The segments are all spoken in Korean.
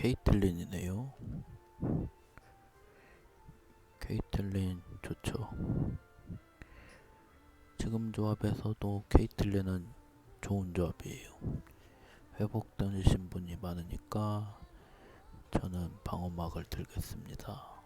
케이틀린이네요. 케이틀린 좋죠. 지금 조합에서도 케이틀린은 좋은 조합이에요. 회복 던지신 분이 많으니까 저는 방어막을 들겠습니다.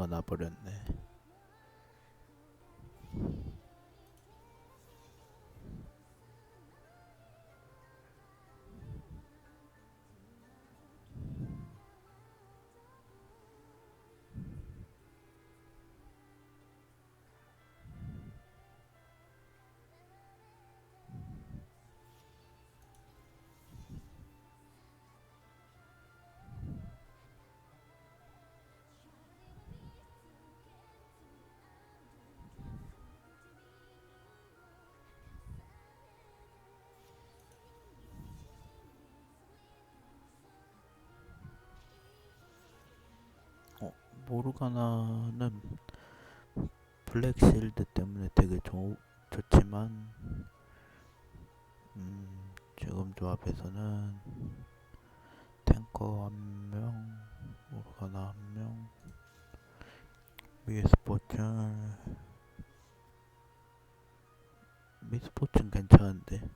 어, 다찌가 나버렸네. 모르가나는 블랙실드 때문에 되게 좋, 좋지만 음, 지금 조합에서는 탱커 한 명, 모르가나 한 명, 미스포츠 미스포츠는 괜찮은데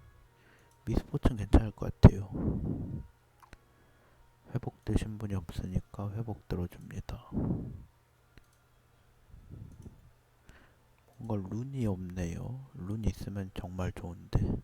미스포츠는 괜찮을 것 같아요. 회복되신 분이 없으니까 회복 들어줍니다. 뭔가 룬이 없네요. 룬 있으면 정말 좋은데.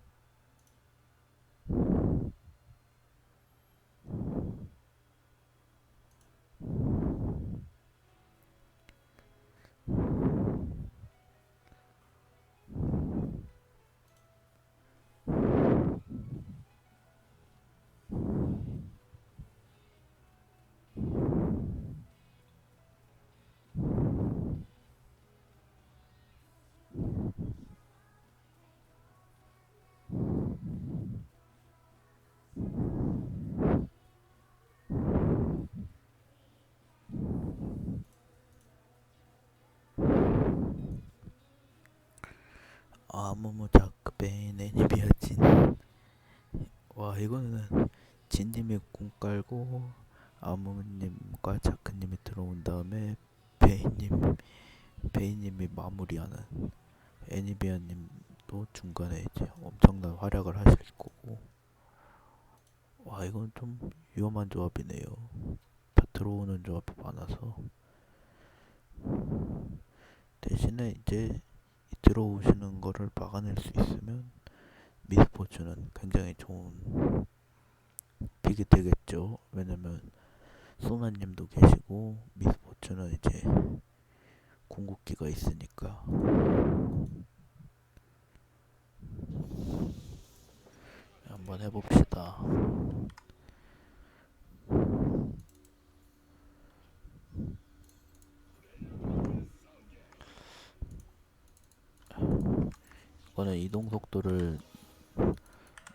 아무무 자크베인 애니비아진. 와 이거는 진님이 궁 깔고 아무님과 자크님이 들어온 다음에 베인님 베인님이 마무리하는 애니비아님도 중간에 이제 엄청난 활약을 하실 거고. 와 이건 좀 위험한 조합이네요. 다 들어오는 조합이 많아서. 대신에 이제 이 들어오시는 거를 막아낼 수 있으면 미스포츠는 굉장히 좋은 픽이 되겠죠 왜냐면 소나님도 계시고 미스포츠는 이제 궁극기가 있으니까 한번 해봅시다. 이거는 이동 속도를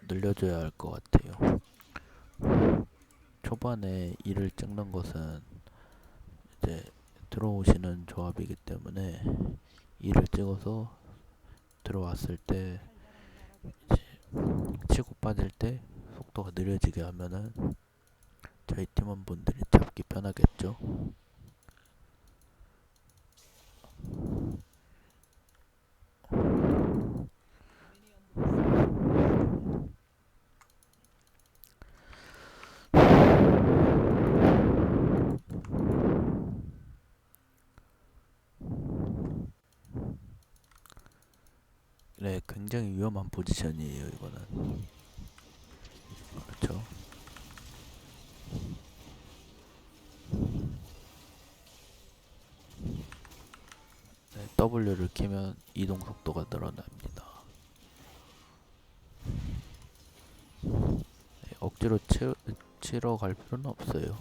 늘려줘야 할 것 같아요. 초반에 이를 찍는 것은 이제 들어오시는 조합이기 때문에 이를 찍어서 들어왔을 때 치고 빠질 때 속도가 느려지게 하면은 저희 팀원분들이 잡기 편하겠죠. 네, 굉장히 위험한 포지션이에요, 이거는. 그렇죠. 네, W를 키면 이동 속도가 늘어납니다. 네, 억지로 치, 치러 갈 필요는 없어요.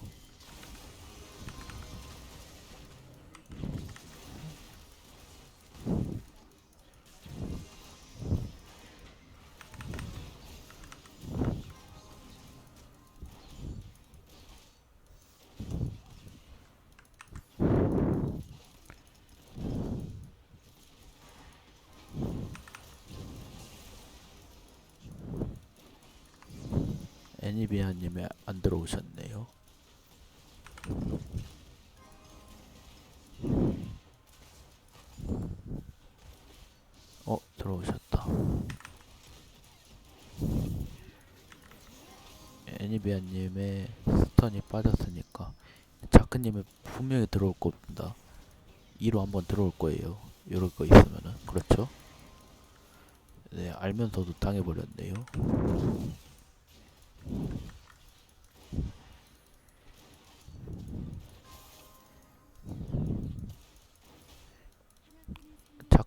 애니비아님이 안 들어오셨네요. 어 들어오셨다. 애니비아님의 스턴이 빠졌으니까 자크님이 분명히 들어올 겁니다. 2로 한번 들어올 거예요. 이럴 거 있으면은 그렇죠? 네 알면서도 당해버렸네요.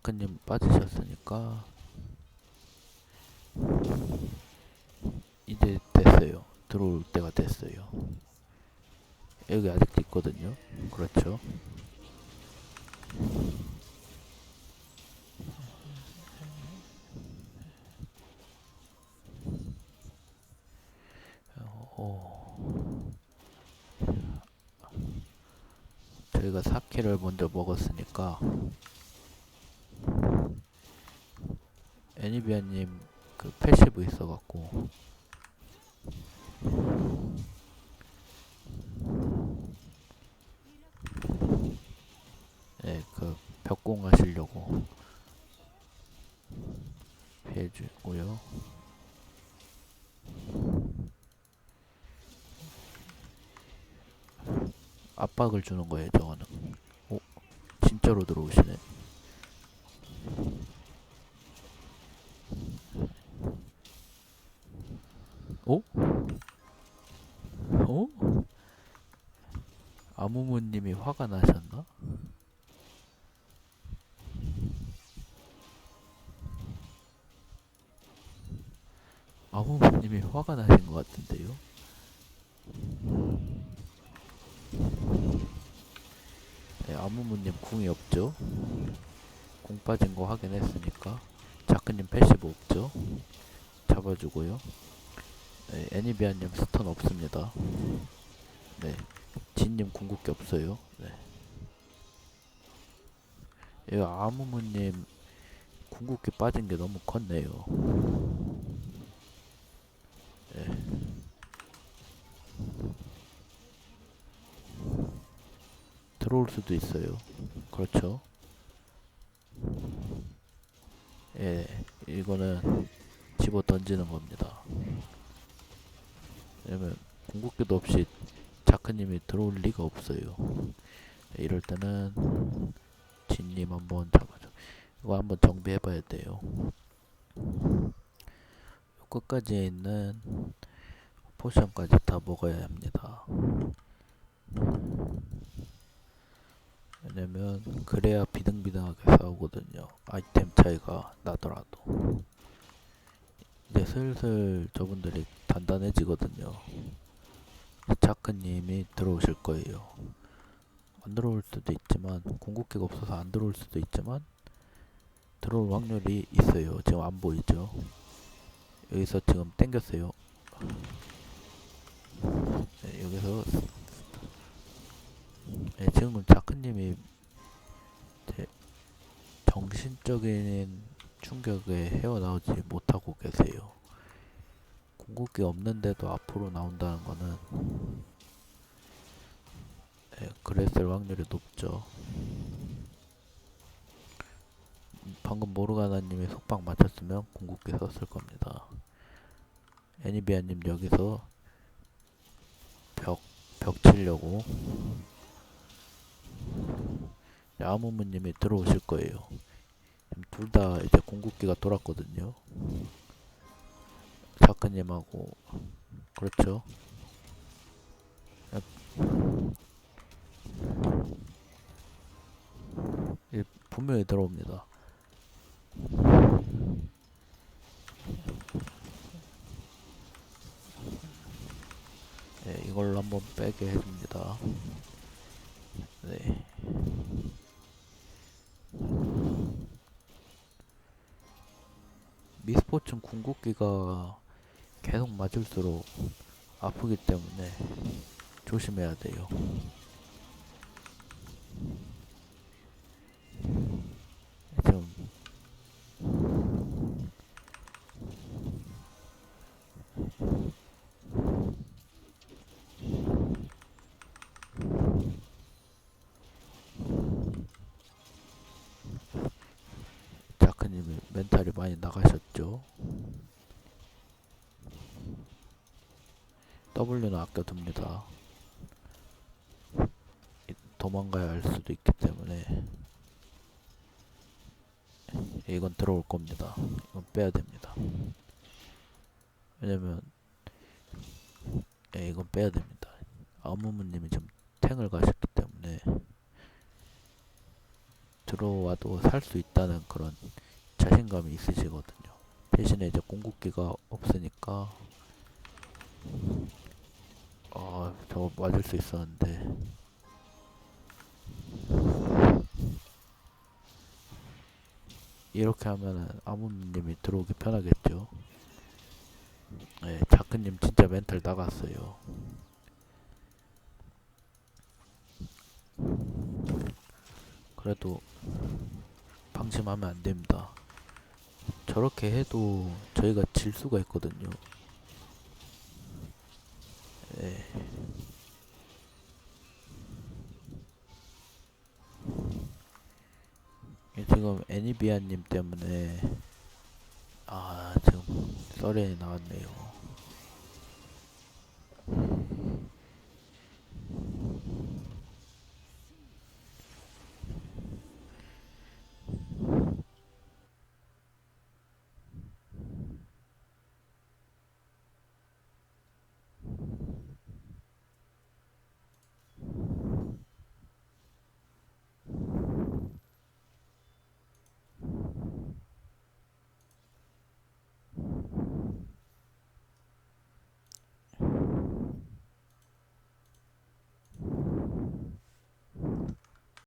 자크님 빠지셨으니까 이제 됐어요. 들어올 때가 됐어요. 여기 아직도 있거든요. 그렇죠. 어, 저희가 4킬을 먼저 먹었으니까 애니비아님 그 패시브 있어갖고 네, 그 벽공 하시려고 해주고요. 압박을 주는 거예요, 저거는. 오, 진짜로 들어오시네. 오? 오? 아무무님이 화가 나셨나? 아무무님이 화가 나신 것 같은데요? 네, 아무무님 궁이 없죠? 궁 빠진 거 확인했으니까 자크님 패시브 없죠? 잡아주고요. 네, 애니비아님 스턴 없습니다. 네, 진님 궁극기 없어요. 네. 이 아무무님 궁극기 빠진 게 너무 컸네요. 네. 들어올 수도 있어요. 그렇죠. 예, 이거는 집어 던지는 겁니다. 왜냐면 궁극기도 없이 자크님이 들어올 리가 없어요. 예, 이럴 때는 진님 한번 잡아줘. 이거 한번 정비해봐야 돼요. 요 끝까지 있는 포션까지 다 먹어야 합니다. 왜냐면 그래야 비등비등하게 싸우거든요. 아이템 차이가 나더라도. 이제 슬슬 저분들이 단단해지거든요. 자크님이 들어오실 거예요. 안 들어올 수도 있지만 궁극기가 없어서 안 들어올 수도 있지만 들어올 확률이 있어요. 지금 안 보이죠? 여기서 지금 땡겼어요. 네, 여기서 네, 지금은 자크님이 제 정신적인 충격에 헤어나오지 못하고 계세요. 궁극기 없는데도 앞으로 나온다는 거는 네, 그랬을 확률이 높죠. 방금 모르가나님이 속박 맞췄으면 궁극기 썼을 겁니다. 애니비아님 여기서 벽, 벽 치려고 아무무님이 들어오실 거예요. 둘 다 이제 궁극기가 돌았거든요. 자크님하고 그렇죠. 분명히 들어옵니다. 네, 이걸로 한번 빼게 해줍니다. 네. 미스포츠는 궁극기가 계속 맞을수록 아프기 때문에 조심해야 돼요. 지금 많이 나가셨죠. W는 아껴둡니다. 이- 도망가야 할 수도 있기 때문에 이건 들어올 겁니다. 이건 빼야 됩니다. 왜냐면 예, 이건 빼야 됩니다. 아무무님이 지금 탱을 가셨기 때문에 들어와도 살 수 있다는 그런 자신감이 있으시거든요. 대신에 이제 궁극기가 없으니까 아 저거 맞을 수 있었는데 이렇게 하면은 아무님이 들어오기 편하겠죠. 네, 자크님 진짜 멘탈 나갔어요. 그래도 방심하면 안 됩니다. 저렇게 해도 저희가 질 수가 있거든요. 예. 예, 지금 애니비아님 때문에 아 지금 썰에 나왔네요.